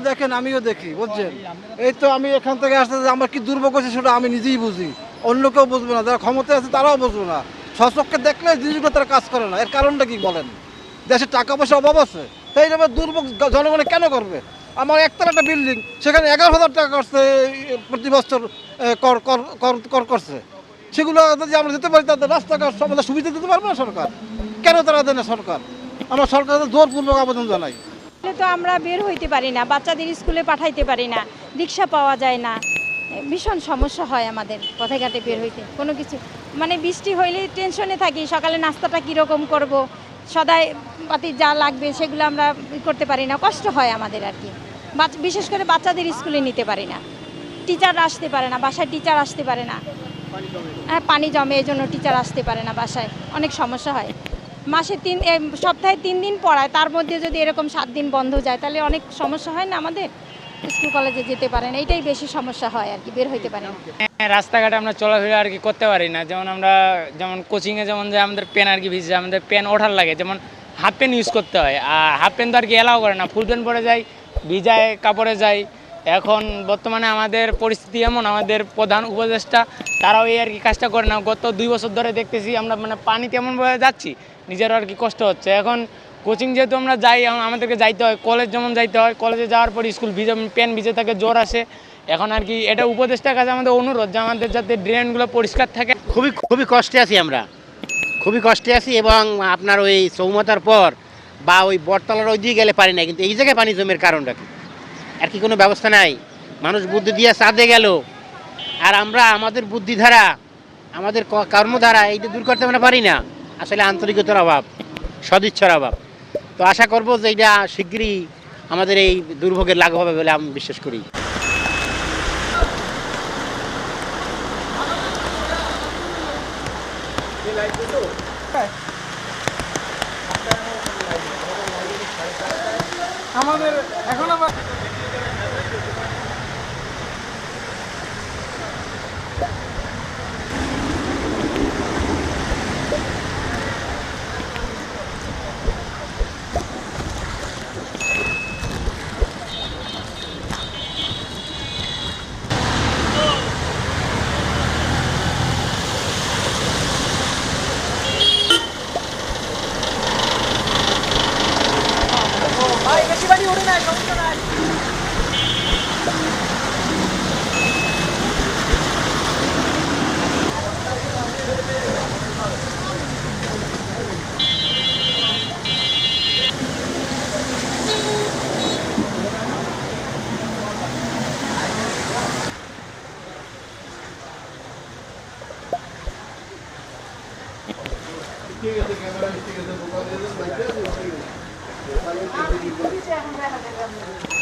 দেখেন, আমিও দেখি, বুঝছেন? এই তো আমি এখান থেকে আসতে আমার কি দুর্ভোগ হচ্ছে সেটা আমি নিজেই বুঝি। অন্য কেউ বুঝবে না, যারা ক্ষমতায় আছে তারাও বুঝবে না। স্বচক্ষে দেখলে জিনিসগুলো তারা কাজ করে না। এর কারণটা কি বলেন? দেশে টাকা পয়সা অভাব আছে? সেই রকম দুর্ভোগ জনগণে কেন করবে? আমার একতলা একটা বিল্ডিং, সেখানে এগারো হাজার টাকা করছে প্রতি বছর কর কর, কর- কর করছে। সেগুলো যদি আমরা দিতে পারি তাদের রাস্তাঘাট আমাদের সুবিধা দিতে পারবে না সরকার? কেন তারা দেয় না সরকার? আমরা সরকারের জোরপূর্বক আবেদন জানাই তো আমরা বের হইতে পারি না, বাচ্চাদের স্কুলে পাঠাইতে পারি না, রিক্সা পাওয়া যায় না। ভীষণ সমস্যা হয় আমাদের পথে ঘাটে বের হইতে, কোনো কিছু। মানে বৃষ্টি হইলে টেনশনে থাকি, সকালে নাস্তাটা কীরকম করব, সদাই পাতি যা লাগবে সেগুলো আমরা করতে পারি না, কষ্ট হয় আমাদের আর কি। বিশেষ করে বাচ্চাদের স্কুলে নিতে পারি না। টিচার আসতে পারে না, বাসায় টিচার আসতে পারে না। হ্যাঁ পানি জমে এই জন্য টিচার আসতে পারে না বাসায়, অনেক সমস্যা হয়। মাসে তিন সপ্তাহে তিন দিন পড়ায় তার মধ্যে যদি এরকম সাত দিন বন্ধ যায় তাহলে অনেক সমস্যা হয় না আমাদের? স্কুল কলেজে যেতে পারেন এইটাই বেশি সমস্যা হয় আর কি বের হইতে পারে হ্যাঁ, রাস্তাঘাটে আমরা চলাফেরা আর কি করতে পারি না। যেমন আমরা যেমন কোচিংয়ে যেমন যে আমাদের পেন আর কি ভিজে আমাদের পেন ওঠার লাগে। যেমন হাফ প্যান্ট ইউজ করতে হয় আর হাফ প্যান্ট তো আর কি এলাও করে না। ফুল প্যান্ট পরে যাই ভিজায় কাপড়ে যাই এখন বর্তমানে আমাদের পরিস্থিতি এমন, আমাদের প্রধান উপদেষ্টা, তারাও এই আর কি কাজটা করে না। গত দুই বছর ধরে দেখতেছি আমরা মানে পানিতে এমনভাবে যাচ্ছি, নিজেরও আর কি কষ্ট হচ্ছে। এখন কোচিং যেহেতু আমরা যাই আমাদেরকে যাইতে হয়, কলেজ যেমন যাইতে হয়, কলেজে যাওয়ার পর স্কুল ভিজে পেন ভিজে থাকে, জ্বর আসে। এখন আর কি এটা উপদেষ্টার কাছে আমাদের অনুরোধ যে আমাদের যাতে ড্রেনগুলো পরিষ্কার থাকে। খুবই খুবই কষ্টে আছি আমরা। খুবই কষ্টে আছি এবং আপনার ওই চৌমাতার পর বা ওই বটতলার ওই দিকে গেলে পারি না, কিন্তু এই জায়গায় পানি জমের কারণটা কি? আর কি কোনো ব্যবস্থা নাই। মানুষ বুদ্ধি দিয়ে চাঁদে গেল। আর আমরা আমাদের বুদ্ধি ধারা আমাদের কর্মধারা এইটা দূর করতে আমরা পারি না। আসলে আন্তরিকতার অভাব, সদিচ্ছার অভাব। তো আশা করব যে এটা শিগগিরই আমাদের এই দুর্ভোগের লাঘব হবে বলে আমি বিশ্বাস করি। আমাদের এখন আবার り折れないかもしれない行ってください、っい、です。Thank you.